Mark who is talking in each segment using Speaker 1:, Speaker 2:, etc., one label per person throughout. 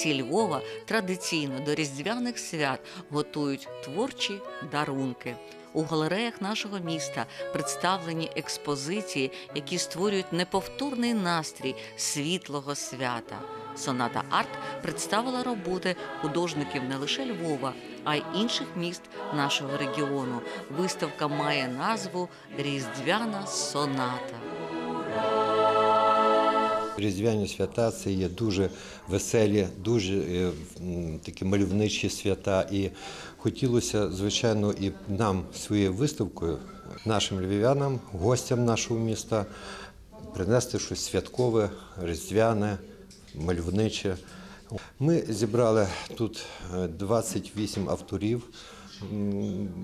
Speaker 1: Митці Львова традиційно до різдвяних свят готують творчі дарунки. У галереях нашого міста представлені експозиції, які створюють неповторний настрій світлого свята. Соната Арт представила роботи художників не лише Львова, а й інших міст нашого регіону. Виставка має назву Різдвяна соната.
Speaker 2: Різдвяні свята це є дуже веселі, дуже е, такі мальовничі свята. І хотілося, звичайно, і нам своєю виставкою, нашим львів'янам, гостям нашого міста, принести щось святкове, різдвяне, мальовниче. Ми зібрали тут е, 28 авторів.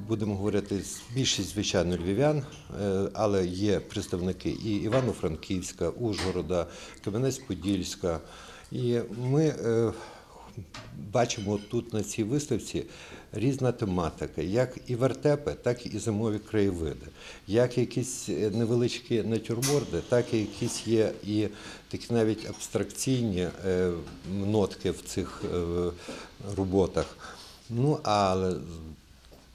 Speaker 2: Будемо говорити, більшість, звичайно, львів'ян, е, але є представники і Івано-Франківська, Ужгорода, Кам'янець-Подільська. І ми е, бачимо тут на цій виставці різна тематика, як і вертепи, так і зимові краєвиди, як якісь невеличкі натюрморди, так і якісь є і такі навіть абстракційні е, нотки в цих роботах. Ну, але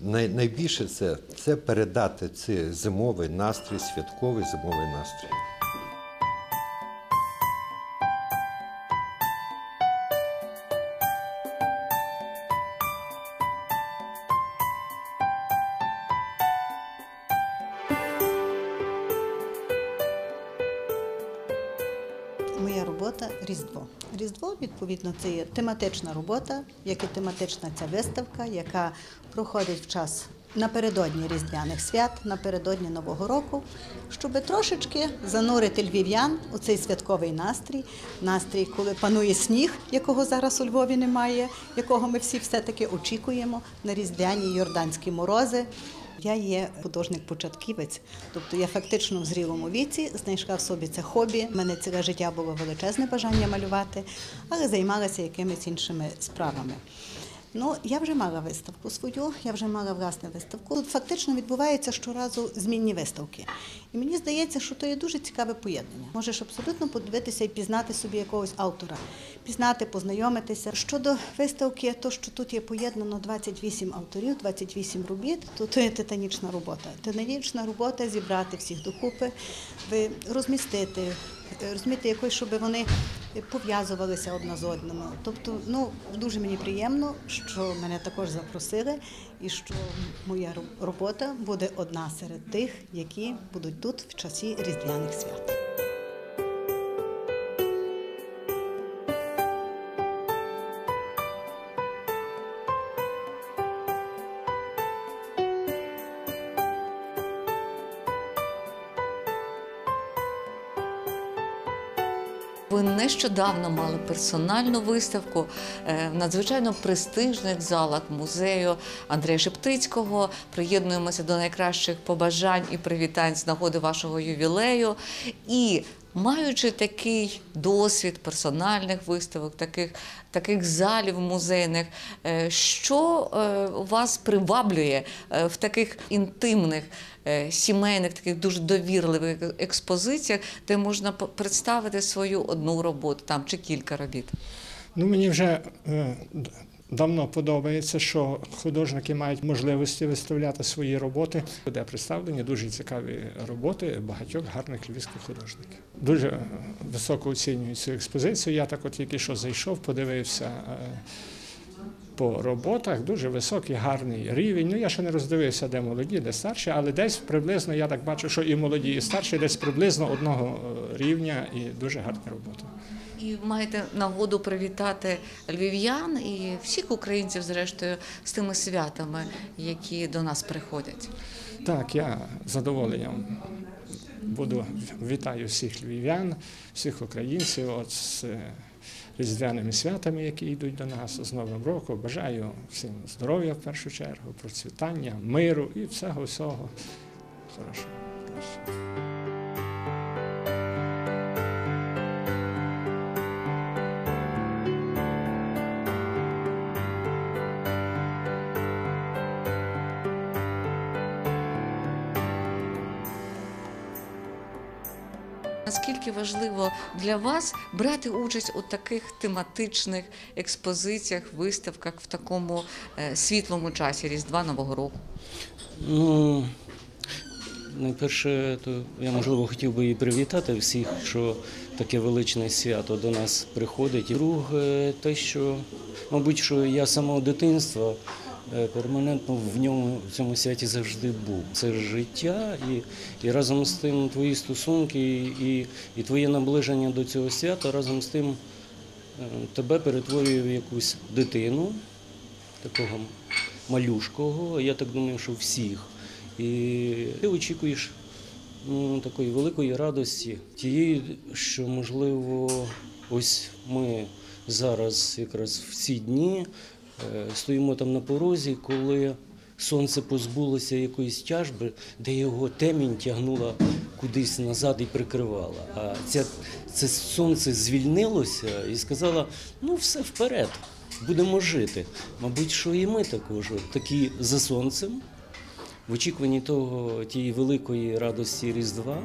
Speaker 2: найбільше це, це передати цей зимовий настрій, святковий зимовий настрій.
Speaker 3: Відповідно, це є тематична робота, як і тематична ця виставка, яка проходить в час напередодні Різдвяних свят, напередодні Нового року, щоб трошечки занурити львів'ян у цей святковий настрій, настрій, коли панує сніг, якого зараз у Львові немає, якого ми всі все-таки очікуємо на різдвяні йорданські морози. Я є художник-початківець, тобто я фактично в зрілому віці знайшла в собі це хобі. У мене ціле життя було величезне бажання малювати, але займалася якимись іншими справами. Ну, я вже мала виставку свою, я вже мала власне виставку. Тут фактично відбуваються щоразу змінні виставки. І мені здається, що то є дуже цікаве поєднання. Можеш абсолютно подивитися і пізнати собі якогось автора, пізнати, познайомитися. Щодо виставки, то що тут є поєднано 28 авторів, 28 робіт, то це є титанічна робота. Титанічна робота зібрати всіх докупи, розмістити, розумієте, якось, щоб вони пов'язувалися одна з одними. Тобто, ну дуже мені приємно, що мене також запросили, і що моя робота буде одна серед тих, які будуть тут в часі різдвяних свят.
Speaker 1: Нещодавно мали персональну виставку е, в надзвичайно престижних залах музею Андрея Шептицького. Приєднуємося до найкращих побажань і привітань з нагоди вашого ювілею. І маючи такий досвід персональних виставок, таких, таких залів музейних, е, що е, вас приваблює е, в таких інтимних сімейних, таких дуже довірливих експозиціях, де можна представити свою одну роботу там чи кілька робіт.
Speaker 4: Ну, мені вже давно подобається, що художники мають можливості виставляти свої роботи, де представлені дуже цікаві роботи багатьох гарних львівських художників. Дуже е, високо оцінюю цю експозицію. Я так от тільки що зайшов, подивився. По роботах дуже високий, гарний рівень. Ну я ще не роздивився, де молоді, де старші, але десь приблизно я так бачу, що і молоді, і старші десь приблизно одного е, рівня і дуже гарні роботи.
Speaker 1: І маєте нагоду привітати львів'ян і всіх українців, зрештою, з тими святами, які до нас приходять.
Speaker 4: Так, я з задоволенням буду вітаю всіх львів'ян, всіх українців от з різдвяними святами, які йдуть до нас з Новим роком. Бажаю всім здоров'я в першу чергу, процвітання, миру і всього всього хорошого.
Speaker 1: Важливо для вас брати участь у таких тематичних експозиціях, виставках в такому е, світлому часі Різдва Нового року?
Speaker 5: Ну, найперше, то я можливо хотів би і привітати всіх, що таке величне свято до нас приходить. Друге, те, що, мабуть, що я самого дитинства перманентно в ньому в цьому святі завжди був. Це життя, і, і разом з тим твої стосунки, і, і твоє наближення до цього свята разом з тим е, тебе перетворює в якусь дитину такого малюшкого, я так думаю, що всіх. І ти очікуєш ну, такої великої радості, тієї, що можливо, ось ми зараз якраз в ці дні е, стоїмо там на порозі, коли сонце позбулося якоїсь тяжби, де його темінь тягнула кудись назад і прикривала. А ця, це сонце звільнилося і сказало: ну все вперед, будемо жити. Мабуть, що і ми також такі за сонцем. В очікуванні того тієї великої радості Різдва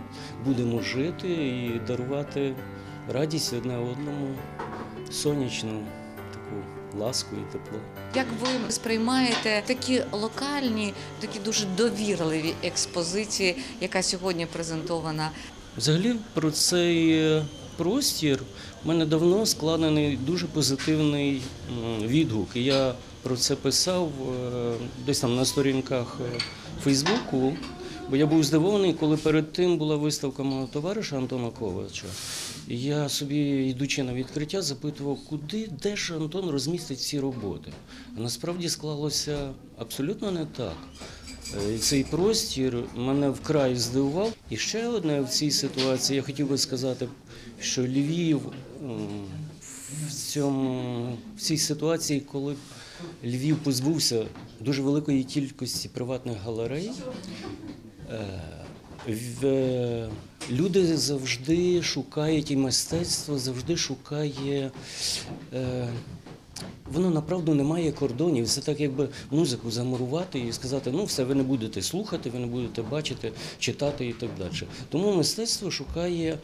Speaker 5: будемо жити і дарувати радість одне одному, сонячну таку ласку і тепло.
Speaker 1: Як ви сприймаєте такі локальні, такі дуже довірливі експозиції, яка сьогодні презентована?
Speaker 5: Взагалі про цей е, простір в мене давно складений дуже позитивний відгук. Я про це писав е, десь там на сторінках е, Фейсбуку. Бо я був здивований, коли перед тим була виставка мого товариша Антона Ковача. І я собі, йдучи на відкриття, запитував, куди, де ж Антон розмістить ці роботи. А насправді склалося абсолютно не так. Е, цей простір мене вкрай здивував. І ще одне в цій ситуації я хотів би сказати, що Львів в цьому в цій ситуації, коли Львів позбувся дуже великої кількості приватних галерей. Е, Люди завжди шукають, і мистецтво завжди шукає. Воно направду не має кордонів. Це так, якби музику замурувати і сказати, ну все, ви не будете слухати, ви не будете бачити, читати і так далі. Тому мистецтво шукає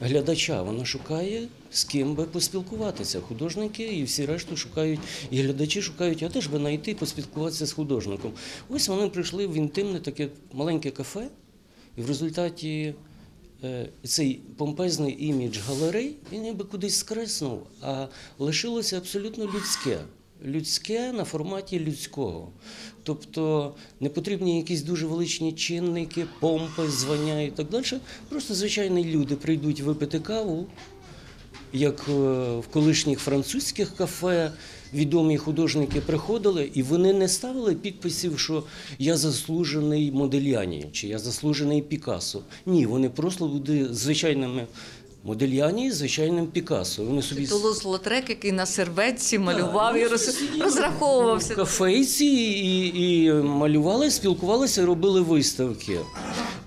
Speaker 5: глядача, воно шукає з ким би поспілкуватися. Художники і всі решту шукають, і глядачі шукають, а де ж би знайти поспілкуватися з художником. Ось вони прийшли в інтимне таке маленьке кафе, і в результаті цей помпезний імідж галерей, він ніби кудись скреснув, а лишилося абсолютно людське. Людське на форматі людського. Тобто не потрібні якісь дуже величні чинники, помпи, звання і так далі. Просто звичайні люди прийдуть випити каву, як е, в колишніх французьких кафе відомі художники приходили, і вони не ставили підписів, що я заслужений Модельяні чи я заслужений Пікассо. Ні, вони просто були звичайними Модельяні і звичайним Пікассо. Вони собі
Speaker 1: Тулус Лотрек, який на серветці малював і роз... розраховувався.
Speaker 5: в кафейці і, і малювали, спілкувалися, робили виставки.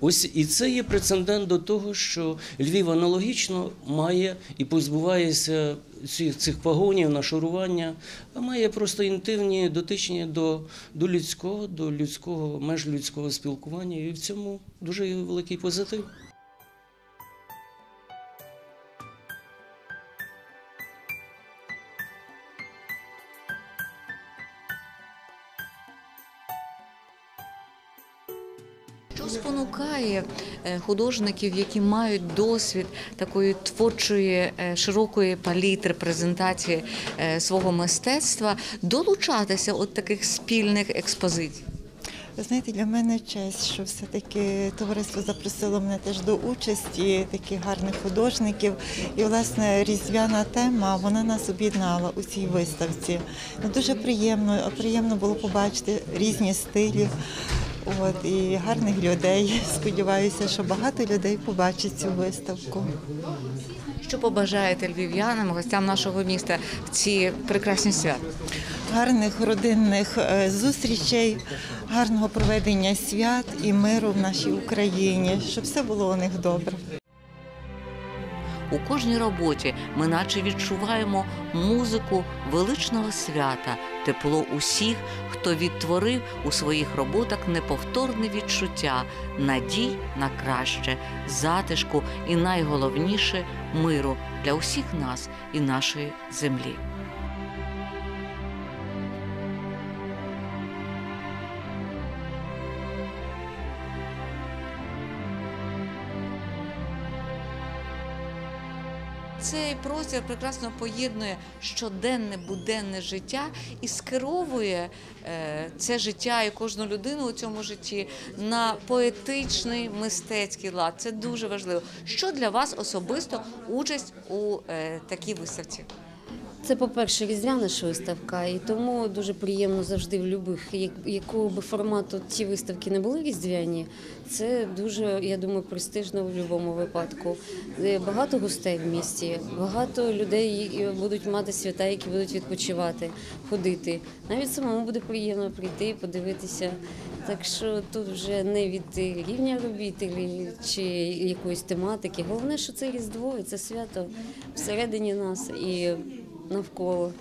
Speaker 5: Ось і це є прецедент до того, що Львів аналогічно має і позбувається ці- цих погонів, нашарування, а має просто інтимні дотичні до, до людського, до людського, меж людського спілкування. І в цьому дуже великий позитив.
Speaker 1: Художників, які мають досвід такої творчої е, широкої палітри презентації е, свого мистецтва, долучатися от таких спільних експозицій?
Speaker 6: Ви знаєте, для мене честь, що все-таки товариство запросило мене теж до участі таких гарних художників. І, власне, різдвяна тема вона нас об'єднала у цій виставці. Ну, дуже приємно, приємно було побачити різні стилі. От, і гарних людей. Сподіваюся, що багато людей побачить цю виставку.
Speaker 1: Що побажаєте львів'янам, гостям нашого міста в ці прекрасні свята?
Speaker 6: Гарних родинних е, зустрічей, гарного проведення свят і миру в нашій Україні, щоб все було у них добре.
Speaker 1: У кожній роботі ми наче відчуваємо музику величного свята, тепло усіх, хто відтворив у своїх роботах неповторне відчуття, надій на краще, затишку і найголовніше миру для усіх нас і нашої землі. Цей простір прекрасно поєднує щоденне буденне життя і скеровує е, це життя і кожну людину у цьому житті на поетичний мистецький лад. Це дуже важливо. Що для вас особисто участь у е, такій виставці?
Speaker 7: Це, по-перше, різдвяна ж виставка, і тому дуже приємно завжди в як- якого би формату ті виставки не були різдвяні. Це дуже, я думаю, престижно в будь-якому випадку. Е, Багато гостей в місті, багато людей будуть мати свята, які будуть відпочивати, ходити. Навіть самому буде приємно прийти, подивитися. Так що тут вже не від рівня робітелів чи якоїсь тематики. Головне, що це різдво, і це свято всередині нас і навколо.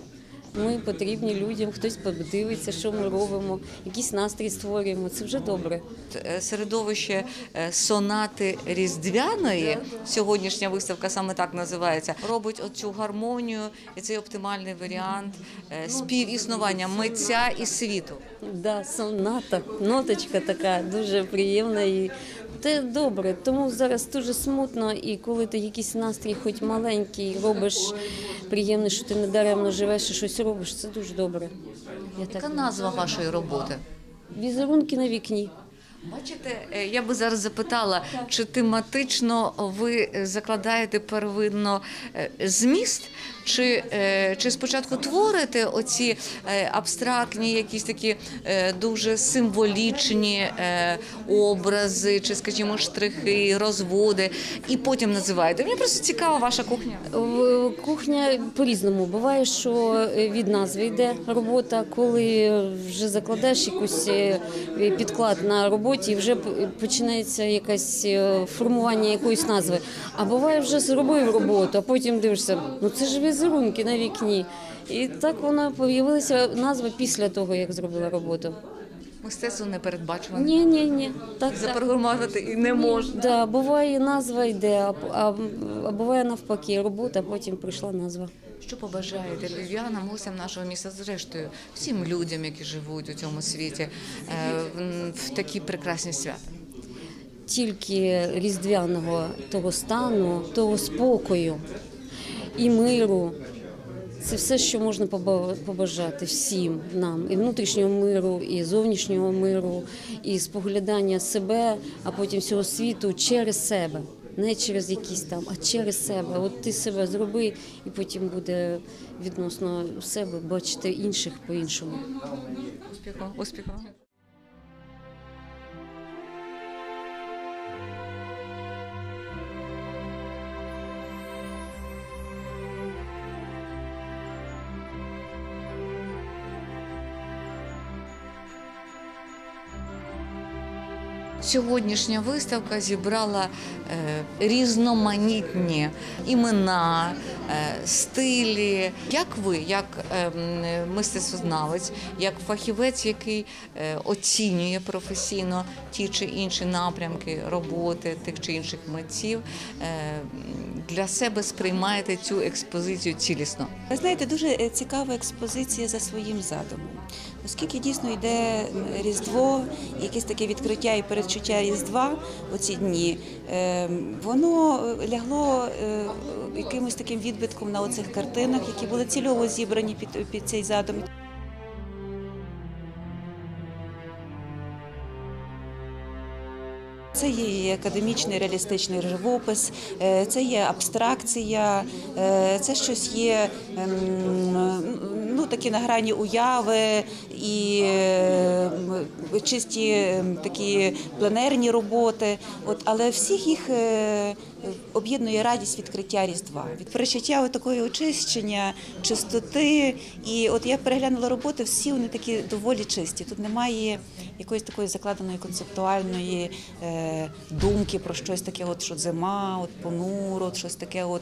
Speaker 7: Ми потрібні людям, хтось подивиться, що ми робимо, якийсь настрій створюємо. Це вже добре.
Speaker 1: Е, Середовище е, сонати різдвяної, сьогоднішня виставка саме так називається, робить оцю гармонію і цей оптимальний варіант е, співіснування митця і світу.
Speaker 7: Да, соната, ноточка така дуже приємна і це добре. Тому зараз дуже смутно, і коли ти якийсь настрій, хоч маленький, робиш приємне, що ти не даремно живеш і щось робиш, це дуже добре. Я
Speaker 1: Яка
Speaker 7: так
Speaker 1: назва вашої роботи?
Speaker 7: візерунки на вікні.
Speaker 1: Бачите, е, я би зараз запитала, чи тематично ви е, закладаєте первинно е, зміст, чи, е, чи спочатку творите оці е, абстрактні, якісь такі е, дуже символічні образи, чи, скажімо, штрихи, розводи, і потім називаєте. Мені просто цікава ваша кухня.
Speaker 7: Кухня по-різному. Буває, що від назви йде робота, коли вже закладаєш якусь підклад на роботі, і вже починається якесь формування якоїсь назви. А буває, вже зробив роботу, а потім дивишся, ну це ж візерунки на вікні. І так вона появилася назва після того, як зробила роботу.
Speaker 1: Мистецтво не передбачуване.
Speaker 7: Ні, ні, ні. Так, так.
Speaker 1: Запрограмувати і не можна.
Speaker 7: Да, буває назва йде, а, а, а буває навпаки, робота, а потім прийшла назва.
Speaker 1: Що побажаєте львів'янам, гостям нашого міста, зрештою, всім людям, які живуть у цьому світі, е, в такі прекрасні свята?
Speaker 7: тільки різдвяного того стану, того спокою і миру. Це все, що можна побажати всім нам, і внутрішнього миру, і зовнішнього миру, і споглядання себе, а потім всього світу через себе. Не через якісь там, а через себе. От ти себе зроби, і потім буде відносно себе бачити інших по-іншому.
Speaker 1: Успіху, успіху. Сьогоднішня виставка зібрала е, різноманітні імена, е, стилі. Як ви, як е, мистецтвознавець, як фахівець, який е, оцінює професійно ті чи інші напрямки роботи тих чи інших митців, для себе сприймаєте цю експозицію цілісно?
Speaker 8: Ви знаєте, дуже цікава експозиція за своїм задумом. Оскільки дійсно йде Різдво, якесь таке відкриття і передчуття Різдва у ці дні, е, воно лягло е, якимось таким відбитком на оцих картинах, які були цільово зібрані під, під цей задум. Це є академічний реалістичний живопис, е, це є абстракція, це щось є ем, ну такі на грані уяви і е, чисті е, такі пленерні роботи. От, але всіх їх е, об'єднує радість відкриття Різдва, від перечуття такої очищення, чистоти. І от я переглянула роботи, всі вони такі доволі чисті. Тут немає якоїсь такої закладеної концептуальної е, думки про щось таке, от що зима, от понуро, от щось таке, от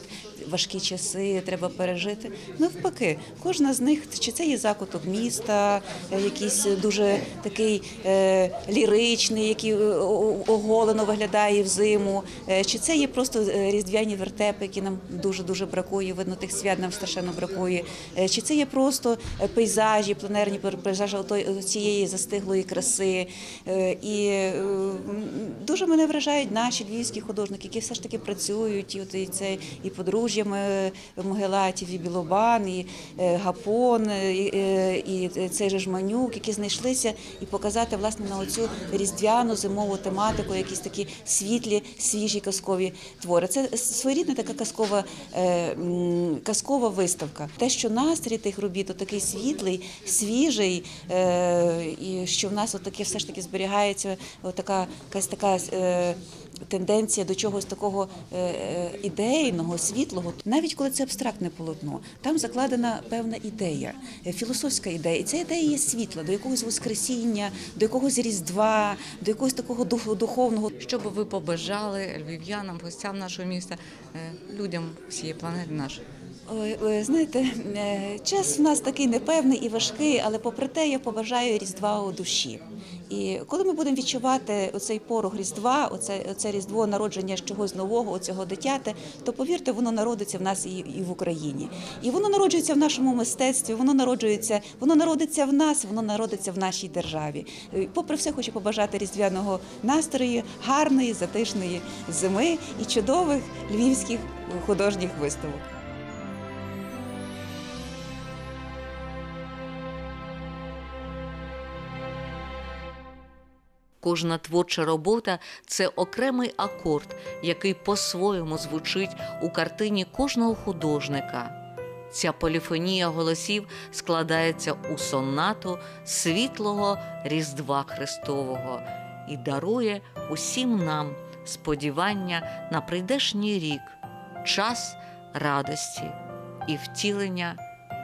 Speaker 8: важкі часи треба пережити. Навпаки, кожна з них чи це є закуток міста, е, якийсь дуже такий е, ліричний, який оголено виглядає взиму, е, чи це є просто е, різдвяні вертепи, які нам дуже дуже бракує. Видно, тих свят нам страшенно бракує. Е, Чи це є просто е, пейзажі, пленерні пейзажі цієї застиглої краси. І дуже мене вражають наші львівські художники, які все ж таки працюють. І от і це і подружжя М- Могилатів, і Білобан, і Гапон, і цей же Жманюк, які знайшлися і показати власне на оцю різдвяну зимову тематику, якісь такі світлі, свіжі казкові твори. Це своєрідна така казкова, е, казкова виставка. Те, що настрій тих робіт такий світлий, свіжий, е, і що в нас от таке все ж таки зберігається, отака така якась така. Тенденція до чогось такого е, е, ідейного, світлого, навіть коли це абстрактне полотно, там закладена певна ідея, е, філософська ідея. І ця ідея є світла до якогось воскресіння, до якогось різдва, до якогось такого дух- духовного.
Speaker 1: Що би ви побажали львів'янам, гостям нашого міста, людям всієї планети нашої?
Speaker 8: Ой, знаєте, е, час в нас такий непевний і важкий, але попри те я побажаю Різдва у душі. І коли ми будемо відчувати оцей порог Різдва, оце, оце Різдво народження чогось нового, оцього дитяти, то повірте, воно народиться в нас і, і в Україні. І воно народжується в нашому мистецтві, воно народжується, воно народиться в нас, воно народиться в нашій державі. Е, Попри все, хочу побажати різдвяного настрою, гарної, затишної зими і чудових львівських художніх виставок.
Speaker 1: Кожна творча робота це окремий акорд, який по-своєму звучить у картині кожного художника. Ця поліфонія голосів складається у сонату світлого Різдва Христового і дарує усім нам сподівання на прийдешній рік, час радості і втілення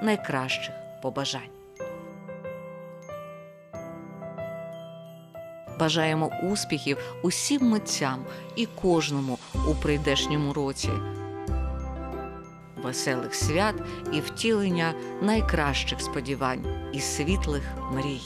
Speaker 1: найкращих побажань. Бажаємо успіхів усім митцям і кожному у прийдешньому році. Веселих свят і втілення найкращих сподівань і світлих мрій.